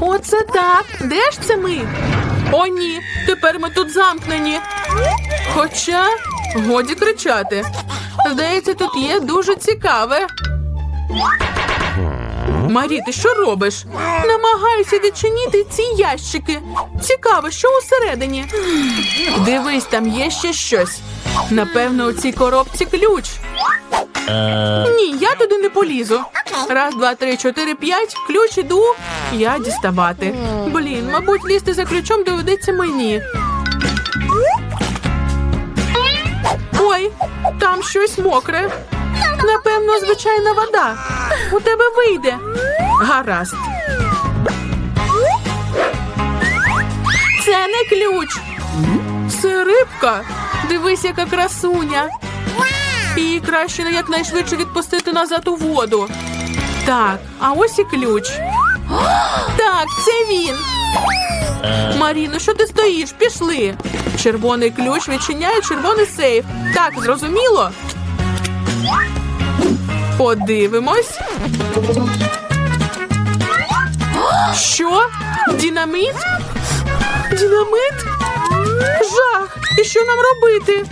Оце так. Де ж це ми? О, ні, тепер ми тут замкнені. Хоча годі кричати. Здається, тут є дуже цікаве. Марі, ти що робиш? Намагаюся відчинити ці ящики. Цікаво, що усередині. Дивись, там є ще щось. Напевно, у цій коробці ключ. Ні, я туди не полізу. Раз, два, три, чотири, п'ять. Ключ іду. Я діставати. Блін, мабуть, лізти за ключом доведеться мені. Ой, там щось мокре. Напевно, звичайна вода. У тебе вийде. Гаразд. Це не ключ. Це рибка. Дивись, яка красуня. Її краще якнайшвидше відпустити назад у воду. Так, а ось і ключ. Так, це він. Маріно, що ти стоїш? Пішли. Червоний ключ відчиняє червоний сейф. Так, зрозуміло? Подивимось. Що? Динаміт? Динамит? Жах! І що нам робити?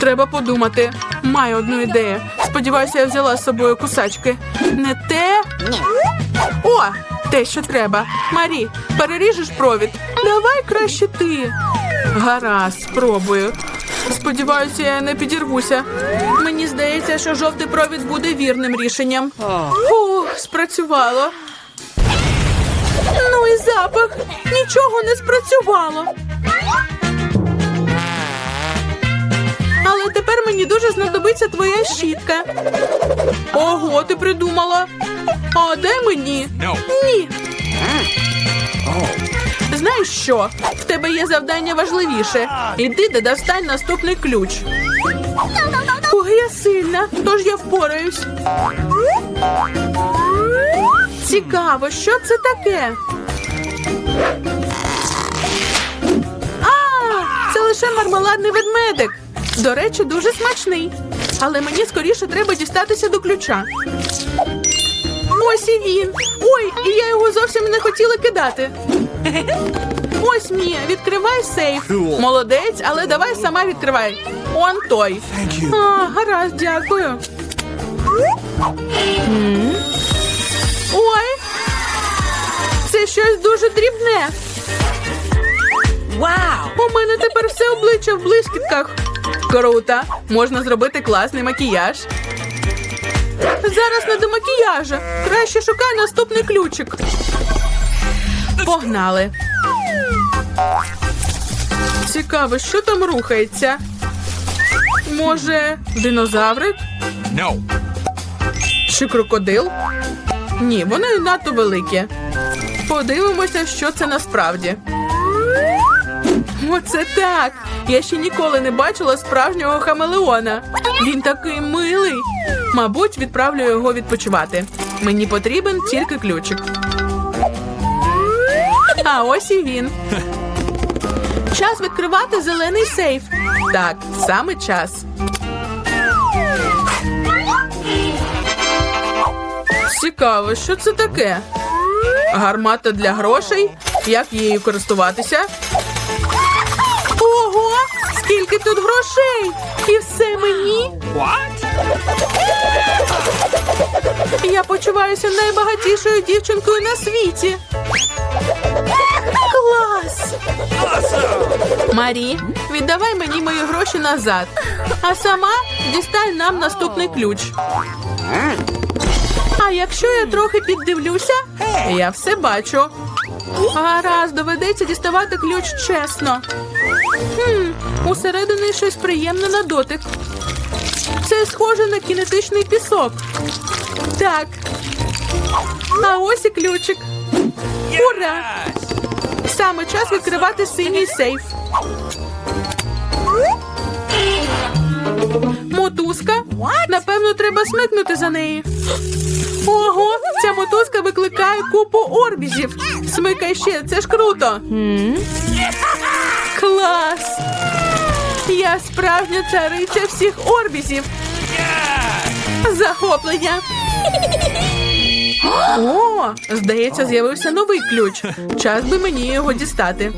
Треба подумати. Маю одну ідею. Сподіваюся, я взяла з собою кусачки. Не те. О, те, що треба. Марі, переріжеш провід. Давай краще ти. Гаразд, спробую. Сподіваюся, я не підірвуся. Мені здається, що жовтий провід буде вірним рішенням. Фух, спрацювало. Ну і запах. Нічого не спрацювало. Але тепер мені дуже знадобиться твоя щітка. Ого, ти придумала. А де мені? Ні. Знаєш що? В тебе є завдання важливіше. Іди, де достань наступний ключ. Ой, я сильна, тож я впораюсь. Цікаво, що це таке? А, це лише мармеладний ведмедик. До речі, дуже смачний. Але мені скоріше треба дістатися до ключа. Ось і він. Ой, і я його зовсім не хотіла кидати. Ось Мія, відкривай сейф. Молодець, але давай сама відкривай. Он той. А, гаразд, дякую. Ой. Це щось дуже дрібне. У мене тепер все обличчя в блискітках. Круто! Можна зробити класний макіяж. Зараз не до макіяжа. Краще шукай наступний ключик. Погнали. Цікаво, що там рухається. Може, динозаврик? No. Чи крокодил? Ні, вони надто великі. Подивимося, що це насправді. Оце так. Я ще ніколи не бачила справжнього хамелеона. Він такий милий. Мабуть, відправлю його відпочивати. Мені потрібен тільки ключик. А ось і він. Час відкривати зелений сейф. Так, саме час. Цікаво, що це таке? Гармата для грошей? Як її користуватися? Ого! Скільки тут грошей! І все мені! What? Я почуваюся найбагатішою дівчинкою на світі. Марі, віддавай мені мої гроші назад. А сама дістань нам наступний ключ. А якщо я трохи піддивлюся, я все бачу. Гаразд, доведеться діставати ключ чесно. Хм, усередині щось приємне на дотик. Це схоже на кінетичний пісок. Так. А ось і ключик. Ура! Саме час відкривати синій сейф. Мотузка? Напевно, треба смикнути за неї. Ого, ця мотузка викликає купу орбізів. Смикай ще, це ж круто. Клас! Я справжня цариця всіх орбізів. Захоплення. О, здається, з'явився новий ключ. Час би мені його дістати.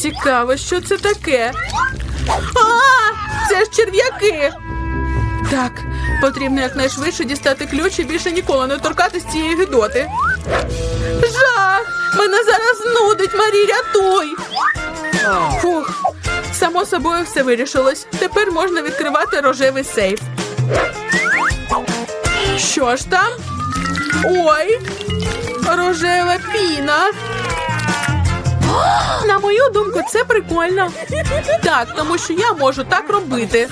Цікаво, що це таке. А, це ж черв'яки. Так, потрібно якнайшвидше дістати ключ і більше ніколи не торкатись цієї гидоти. Жах! Мене зараз нудить, Марі, рятуй! Фух, само собою все вирішилось. Тепер можна відкривати рожевий сейф. Що ж там? Ой, рожева піна. На мою думку, це прикольно. Так, тому що я можу так робити.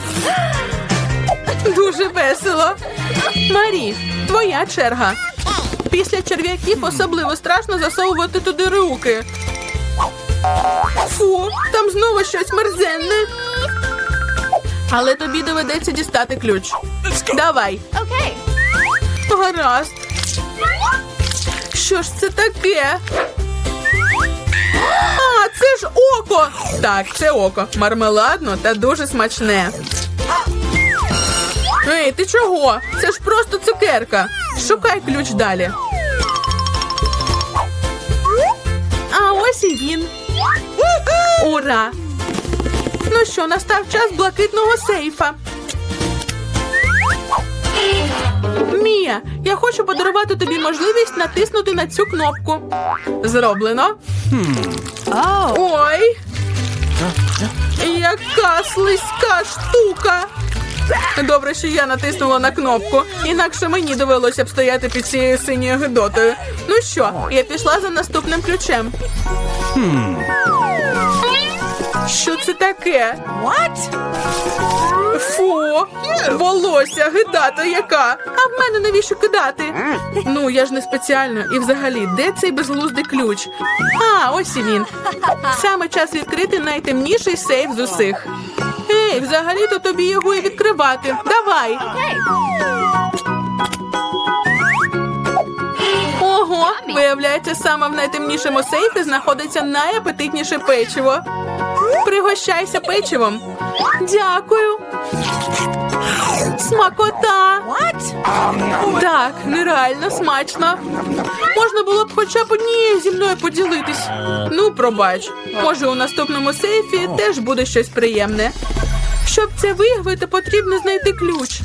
Дуже весело. Марі, твоя черга. Після черв'яків особливо страшно засовувати туди руки. Фу, там знову щось мерзенне. Але тобі доведеться дістати ключ. Давай. Okay. Гаразд. Що ж це таке? А, це ж око. Так, це око. Мармеладно та дуже смачне. Ей, ти чого? Це ж просто цукерка. Шукай ключ далі. А ось і він. Ура! Ну що, настав час блакитного сейфа. Мія, я хочу подарувати тобі можливість натиснути на цю кнопку. Зроблено. Ой. Яка слизька штука. Добре, що я натиснула на кнопку, інакше мені довелося б стояти під цією синьою гидотою. Ну що, я пішла за наступним ключем. Що це таке? What? Фу, волосся, гидата яка. А в мене навіщо кидати? Ну, я ж не спеціально. І взагалі, де цей безглуздий ключ? А, ось і він. Саме час відкрити найтемніший сейф з усіх. Ей, взагалі-то тобі його і відкривати. Давай. Ого, виявляється, саме в найтемнішому сейфі знаходиться найапетитніше печиво. Пригощайся печивом. Дякую. Смакота. Так, нереально смачно. Можна було б хоча б однією зі мною поділитись. Ну, пробач. Може, у наступному сейфі теж буде щось приємне. Щоб це виявити, потрібно знайти ключ.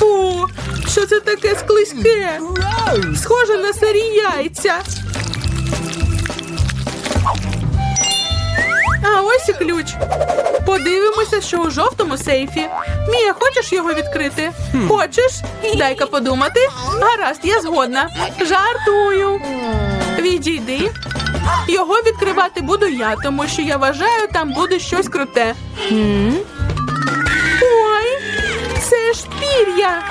Фу, що це таке склизьке? Схоже на сирі яйця. А ось і ключ. Подивимося, що у жовтому сейфі. Мія, хочеш його відкрити? Хочеш? Дай-ка подумати. Гаразд, я згодна. Жартую. Відійди. Його відкривати буду я, тому що я вважаю, там буде щось круте. Пір'я.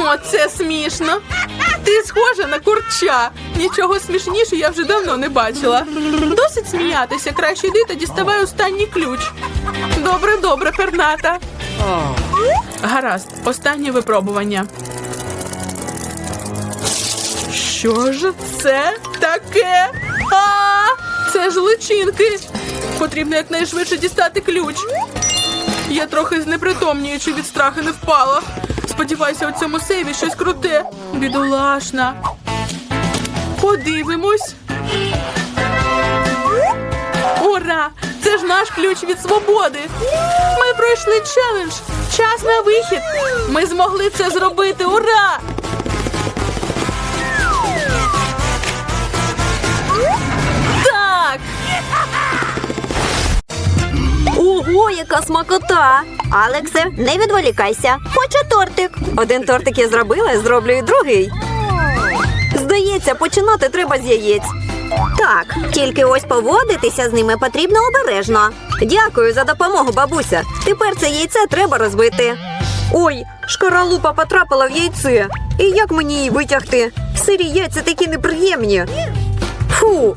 Оце смішно. Ти схожа на курча. Нічого смішніше я вже давно не бачила. Досить сміятися. Краще йди та діставай останній ключ. Добре, добре, перната. Гаразд, останнє випробування. Що ж це таке? А, це ж личинки. Потрібно якнайшвидше дістати ключ. Я трохи знепритомнюючи від страху не впала. Сподіваюся, у цьому сейві щось круте. Бідолашна. Подивимось. Ура! Це ж наш ключ від свободи. Ми пройшли челендж. Час на вихід. Ми змогли це зробити. Ура! Ого, яка смакота! Алексе, не відволікайся. Хочу тортик. Один тортик я зробила, зроблю і другий. Здається, починати треба з яєць. Так, тільки ось поводитися з ними потрібно обережно. Дякую за допомогу, бабуся. Тепер це яйце треба розбити. Ой, шкаралупа потрапила в яйце. І як мені її витягти? Сирі яйця такі неприємні. Фу.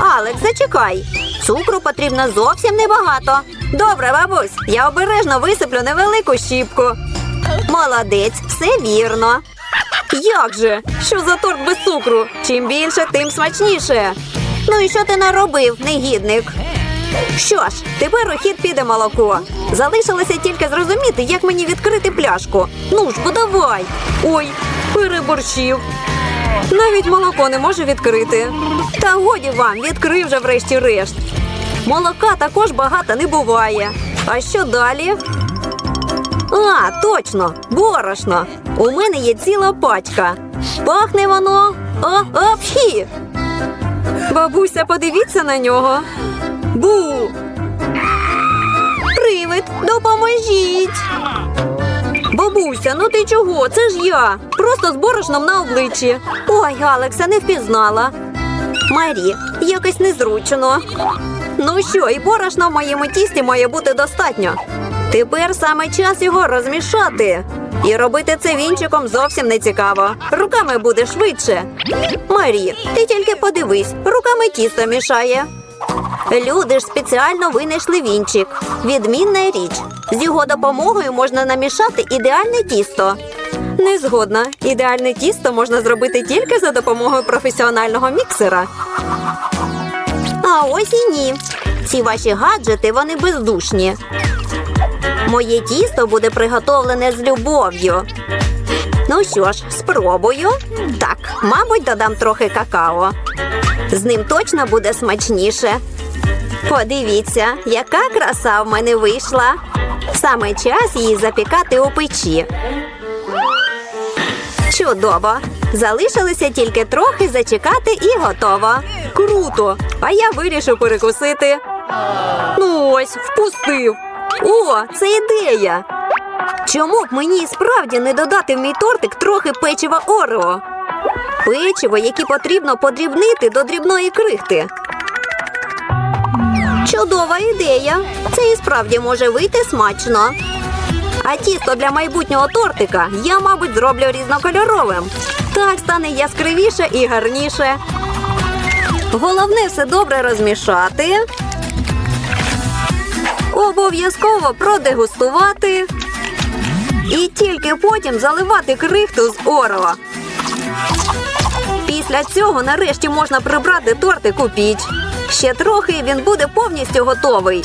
Алекс, зачекай. Цукру потрібно зовсім небагато. Добре, бабусь, я обережно висиплю невелику щіпку. Молодець, все вірно. Як же? Що за торт без цукру? Чим більше, тим смачніше. Ну і що ти наробив, негідник? Що ж, тепер у хід піде молоко. Залишилося тільки зрозуміти, як мені відкрити пляшку. Ну ж, бо давай. Ой, переборщив. Навіть молоко не може відкрити. Та годі вам, відкрив вже врешті-решт. Молока також багато не буває. А що далі? А, точно, борошно. У мене є ціла пачка. Пахне воно. Апхі. Бабуся, подивіться на нього. Бу. Привид, допоможіть. Бабуся, ну ти чого? Це ж я. Просто з борошном на обличчі. Ой, Алекса, не впізнала. Марі, якось незручно. Ну що, і борошна в моєму тісті має бути достатньо. Тепер саме час його розмішати. І робити це вінчиком зовсім не цікаво. Руками буде швидше. Марі, ти тільки подивись, руками тісто мішає. Люди ж спеціально винайшли вінчик. Відмінна річ. З його допомогою можна намішати ідеальне тісто. Не згодна. Ідеальне тісто можна зробити тільки за допомогою професіонального міксера. А ось і ні. Ці ваші гаджети вони бездушні. Моє тісто буде приготовлене з любов'ю. Ну що ж, спробую. Так, мабуть, додам трохи какао. З ним точно буде смачніше. Подивіться, яка краса в мене вийшла. Саме час її запікати у печі. Чудово! Залишилося тільки трохи зачекати і готово. Круто! А я вирішив перекусити. Ну ось, впустив. О, це ідея. Чому б мені справді не додати в мій тортик трохи печива Орео? Печиво, яке потрібно подрібнити до дрібної крихти. Чудова ідея. Це і справді може вийти смачно. А тісто для майбутнього тортика я, мабуть, зроблю різнокольоровим. Так стане яскравіше і гарніше. Головне все добре розмішати. Обов'язково продегустувати. І тільки потім заливати крихту з орео. Після цього нарешті можна прибрати тортик у піч. Ще трохи він буде повністю готовий.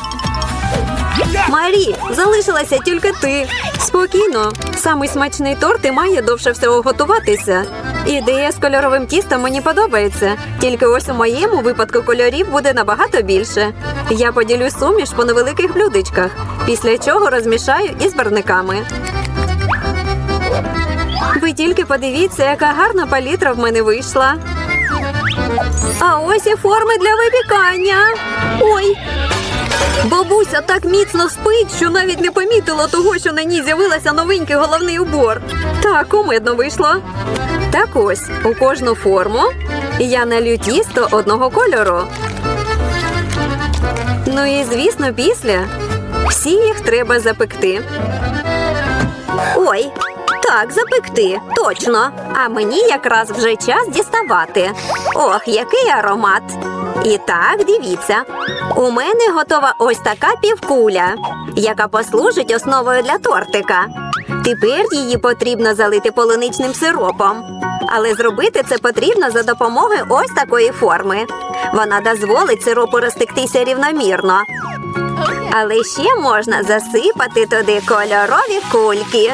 Марі, залишилася тільки ти. Спокійно, самий смачний торт і має довше всього готуватися. Ідея з кольоровим тістом мені подобається. Тільки ось у моєму випадку кольорів буде набагато більше. Я поділю суміш по невеликих блюдечках, після чого розмішаю із барниками. Ви тільки подивіться, яка гарна палітра в мене вийшла. А ось і форми для випікання. Ой. Бабуся так міцно спить, що навіть не помітила того, що на ній з'явилася новенький головний убор. Так, кумедно вийшло. Так ось у кожну форму я налью тісто одного кольору. Ну і звісно, після всі їх треба запекти. Ой, так, запекти, точно. А мені якраз вже час діставати. Ох, який аромат. І так, дивіться. У мене готова ось така півкуля, яка послужить основою для тортика. Тепер її потрібно залити полуничним сиропом. Але зробити це потрібно за допомогою ось такої форми. Вона дозволить сиропу розтектися рівномірно. Але ще можна засипати туди кольорові кульки.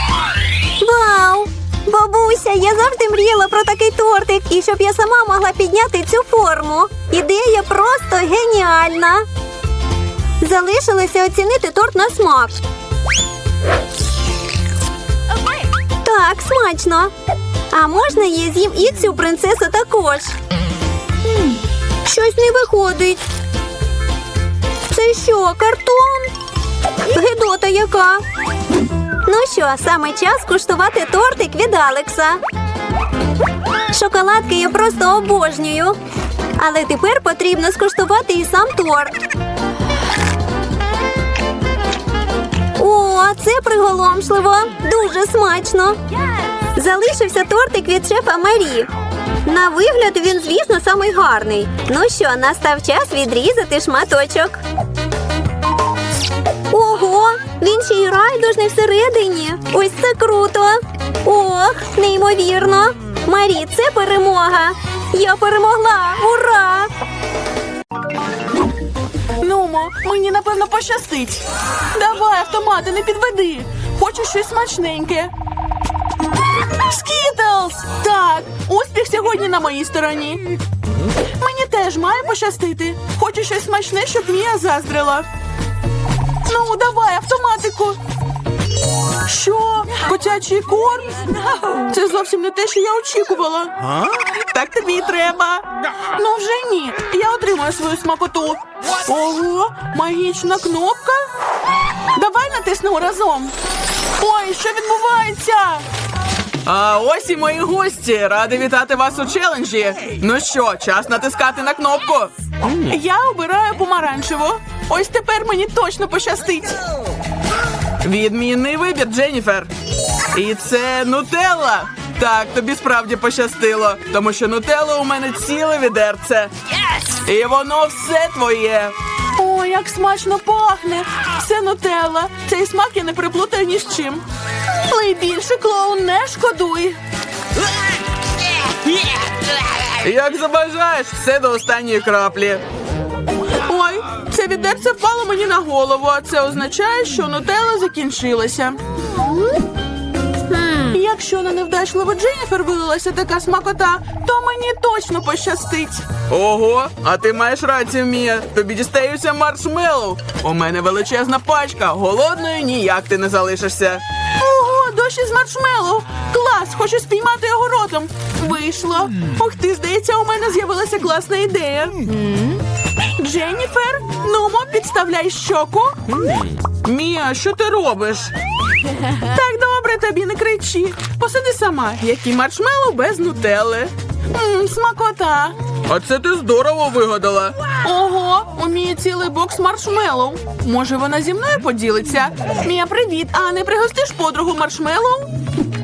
Завжди мріяла про такий тортик, і щоб я сама могла підняти цю форму. Ідея просто геніальна. Залишилося оцінити торт на смак. Так, смачно. А можна я з'їм і цю принцесу також? Щось не виходить. Це що, картон? Гедота яка? Ну що, саме час куштувати тортик від Алекса. Шоколадки я просто обожнюю. Але тепер потрібно скуштувати і сам торт. О, це приголомшливо. Дуже смачно. Залишився тортик від шефа Марі. На вигляд він, звісно, самий гарний. Ну що, настав час відрізати шматочок. Ого, він ще й райдужний всередині. Ось це круто. Ох, неймовірно. Марі, це перемога. Я перемогла. Ура! Нумо, мені напевно пощастить. Давай, автомати, не підведи. Хочу щось смачненьке. Скітлз! Так, успіх сьогодні на моїй стороні. Мені теж має пощастити. Хочу щось смачне, щоб Мія заздрила. Ну, давай, автоматику. Що? Котячий корм? Це зовсім не те, що я очікувала. Так тобі і треба. Ну вже ні. Я отримаю свою смакоту. Ого, магічна кнопка. Давай натиснемо разом. Ой, що відбувається? А ось і мої гості. Радий вітати вас у челенджі. Ну що, час натискати на кнопку. Я обираю помаранчеву. Ось тепер мені точно пощастить. Відмінний вибір, Дженніфер. І це нутелла. Так, тобі справді пощастило, тому що нутелла у мене ціле відерце. І воно все твоє. О, як смачно пахне! Це нутелла. Цей смак я не приплутаю ні з чим. Лий більше, клоун, не шкодуй. Як забажаєш, все до останньої краплі. Це відерце впало мені на голову, а це означає, що нутелла закінчилася. Якщо на невдачливу Дженніфер вилилася така смакота, то мені точно пощастить. Ого, а ти маєш рацію, Мія. Тобі дістаються маршмеллоу. У мене величезна пачка. Голодною ніяк ти не залишишся. Ого, дощ із маршмеллоу. Клас, хочу спіймати його ротом. Вийшло. Ух ти, здається, у мене з'явилася класна ідея. Дженніфер, нумо, підставляй щоку. Мія, що ти робиш? Так добре, тобі не кричи. Посиди сама, які маршмеллоу без нутелли. Мм, смакота. А це ти здорово вигадала. Ого, у Мії цілий бокс маршмеллоу. Може, вона зі мною поділиться? Мія, привіт. А не пригостиш подругу маршмеллоу?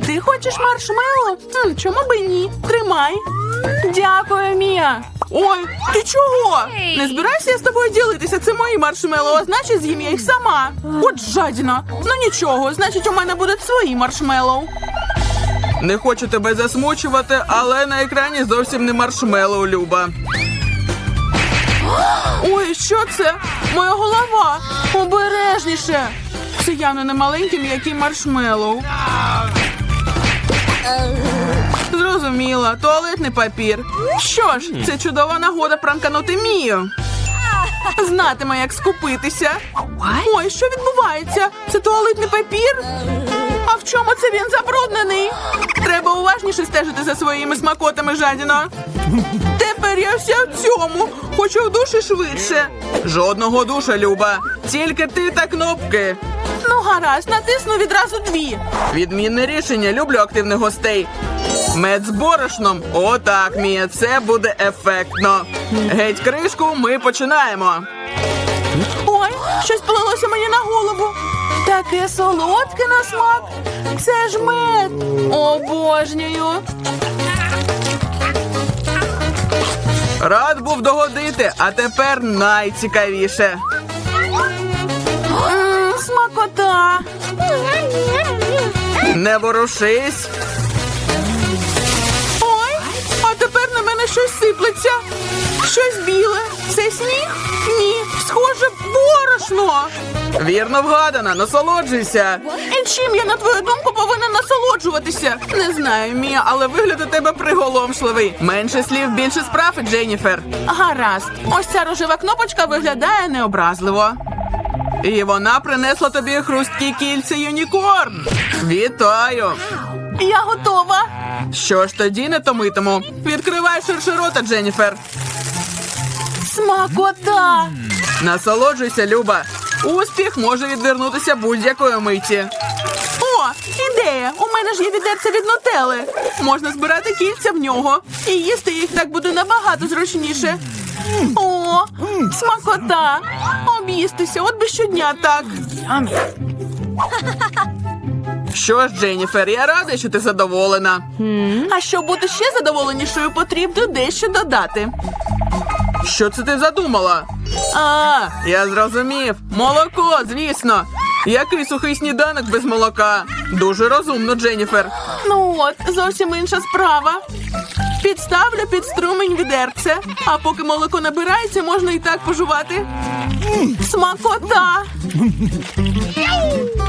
Ти хочеш маршмеллоу? Хм, чому би ні? Тримай. Дякую, Мія. Ой, ти чого? Не збирайся я з тобою ділитися. Це мої маршмеллоу, а значить з'їм я їх сама. От жадіна. Ну нічого, значить у мене будуть свої маршмеллоу. Не хочу тебе засмучувати, але на екрані зовсім не маршмеллоу, Люба. Ой, що це? Моя голова. Обережніше. Це явно не маленький м'який маршмеллоу. Зрозуміла, туалетний папір. Що ж, це чудова нагода пранканути Мію. Знатиме, як скупитися. Ой, що відбувається? Це туалетний папір? А в чому це він забруднений? Треба уважніше стежити за своїми смакотами, жадіно. Тепер я вся в цьому. Хочу в душі швидше. Жодного душа, Люба. Тільки ти та кнопки. Ну, гаразд, натисну відразу дві. Відмінне рішення. Люблю активних гостей. Мед з борошном. Отак, Мія, це буде ефектно. Геть кришку, ми починаємо. Ой, щось полилося мені на голову. Таке солодке на смак. Це ж мед. Обожнюю. Рад був догодити, а тепер найцікавіше. М, Смакота. Не ворушись. Ой, а тепер на мене щось сиплеться. Щось біле. Це сніг? Ні, схоже, борошно. Вірно вгадана, насолоджуйся. І чим я, на твою думку, повинна насолоджуватися? Не знаю, Мія, але вигляд у тебе приголомшливий. Менше слів, більше справ, Дженніфер. Гаразд. Ось ця рожева кнопочка виглядає необразливо. І вона принесла тобі хрусткі кільця Юнікорн. Вітаю! Я готова. Що ж тоді не томитиму? Відкривай ширше рота, Дженніфер. Смакота! Насолоджуйся, Люба. Успіх може відвернутися будь-якої миті. О, ідея! У мене ж є відерце від нутели. Можна збирати кільця в нього. І їсти їх так буде набагато зручніше. О, смакота! Об'їстися, от би щодня так. Що ж, Дженніфер, я рада, що ти задоволена. А щоб бути ще задоволенішою, потрібно дещо додати. Що це ти задумала? А, я зрозумів. Молоко, звісно. Який сухий сніданок без молока? Дуже розумно, Дженніфер. Ну от, зовсім інша справа. Підставлю під струмень відерце, а поки молоко набирається, можна і так пожувати. Смакота!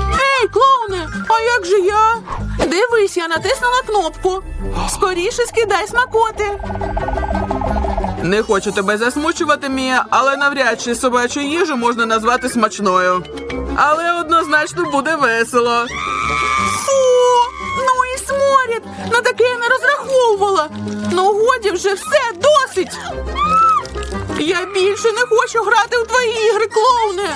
Ей, клоуне, а як же я? Дивись, я натиснула кнопку. Скоріше скидай смакоти. Не хочу тебе засмучувати, Мія, але навряд чи собачу їжу можна назвати смачною. Але однозначно буде весело. Фу, ну і сморід! На таке я не розраховувала. Ну годі вже все досить. Я більше не хочу грати у твої ігри, клоуне.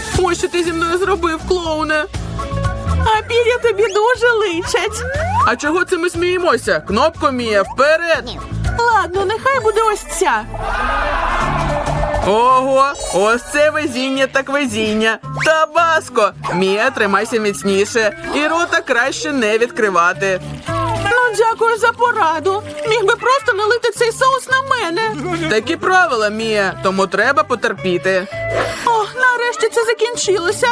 Ось що ти зі мною зробив, клоуне. А пір'я тобі дуже личать. А чого це ми сміємося? Кнопко Мія, вперед! Ладно, нехай буде ось ця. Ого, ось це везіння так везіння. Табаско! Мія, тримайся міцніше, і рота краще не відкривати. Ну, дякую за пораду. Міг би просто налити цей соус на мене. Такі правила, Мія, тому треба потерпіти. О, нарешті це закінчилося.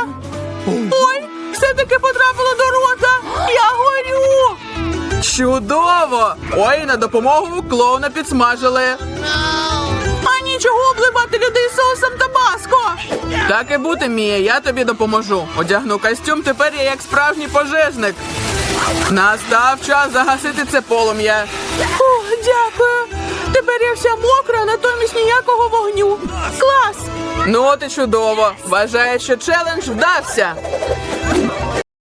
Ой, все-таки потрапило до рота. Я горю. Чудово! Ой, на допомогу клоуна підсмажили. А нічого обливати людей соусом табаско. Так і бути, Мія, я тобі допоможу. Одягну костюм, тепер я як справжній пожежник. Настав час загасити це полум'я. О, дякую. Тепер я вся мокра, натомість ніякого вогню. Клас! Ну от і чудово. Вважаю, що челендж вдався.